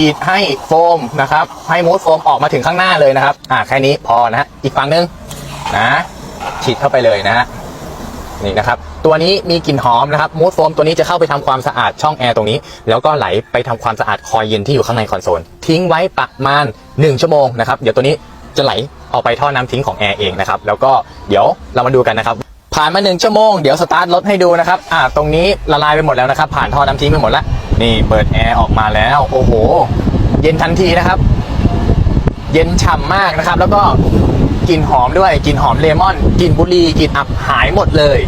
ฉีดให้โฟมนะครับ ให้มูสโฟมออกมาถึงข้างหน้าเลยนะครับ อ่าแค่นี้พอนะฮะอีกฝั่งนึงนะฉีดเข้าไปเลยนะฮะนี่นะครับ ตัวนี้มีกลิ่นหอมนะครับมูสโฟมตัวนี้จะเข้าไปทำความสะอาดช่องแอร์ตรงนี้ แล้วก็ไหลไปทำความสะอาดคอยเย็นที่อยู่ข้างในคอนโซล ทิ้งไว้ประมาณ 1 ชั่วโมงนะครับ เดี๋ยวตัวนี้จะไหลออกไปท่อน้ำทิ้งของแอร์เองนะครับ แล้วก็เดี๋ยวเรามาดูกันนะครับ ผ่านมา1ชั่วโมง เดี๋ยวสตาร์ทรถให้ดูนะครับ อ่า ตรงนี้ละลายไปหมดแล้วนะครับ ผ่านท่อน้ำทิ้งไปหมดแล้ว นี่เปิดแอร์ออกมาแล้ว โอ้โห เย็นทันทีนะครับ เย็นฉ่ำมากนะครับ แล้วก็กลิ่นหอมด้วยกลิ่นหอมเลมอนกลิ่นบุหรี่กลิ่นอับหายหมดเลย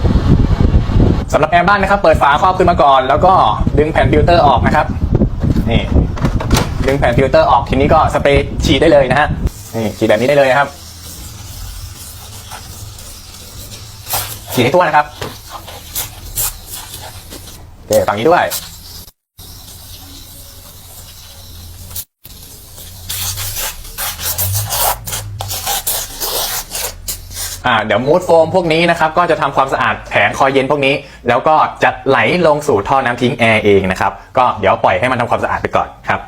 สำหรับแอร์บ้านนะครับเปิดฝาครอบขึ้นมาก่อน แล้วก็ดึงแผ่นฟิลเตอร์ออกนะครับนี่ดึงแผ่นฟิลเตอร์ออกทีนี้ก็สเปรย์ฉีดได้เลยนะฮะนี่ฉีดแบบนี้ได้เลยนะครับฉีดให้ทั่วนะครับโอเคฝั่งนี้ด้วย อ่าเดี๋ยวมูดโฟมพวกนี้นะครับก็จะทำความสะอาดแผงคอยเย็นพวกนี้ แล้วก็จะไหลลงสู่ท่อน้ำทิ้งแอร์เองนะครับก็เดี๋ยวปล่อยให้มันทำความสะอาดไปก่อนครับ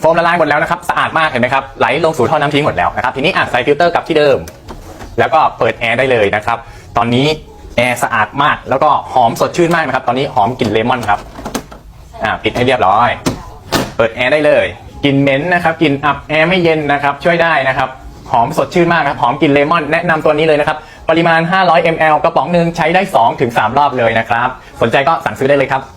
โฟมละลายหมดแล้วนะครับสะอาดมากเห็นไหมครับไหลลงสู่ท่อน้ำทิ้งหมดแล้วนะครับทีนี้อะใส่ฟิลเตอร์กลับที่เดิม แล้วก็เปิดแอร์ได้เลยนะครับตอนนี้แอร์สะอาดมากแล้วก็หอมสดชื่นมากนะครับ ตอนนี้หอมกลิ่นเลมอนครับอ่าปิดให้เรียบร้อย เปิดแอร์ได้เลยกลิ่นเหม็นนะครับกลิ่นอับแอร์ไม่เย็นนะครับช่วยได้นะครับ หอมสดชื่นมากครับหอมกลิ่นเลมอนแนะนำตัวนี้เลยนะครับปริมาณ 500 ml กระป๋องหนึ่งใช้ได้ 2-3 รอบเลยนะครับสนใจก็สั่งซื้อได้เลยครับ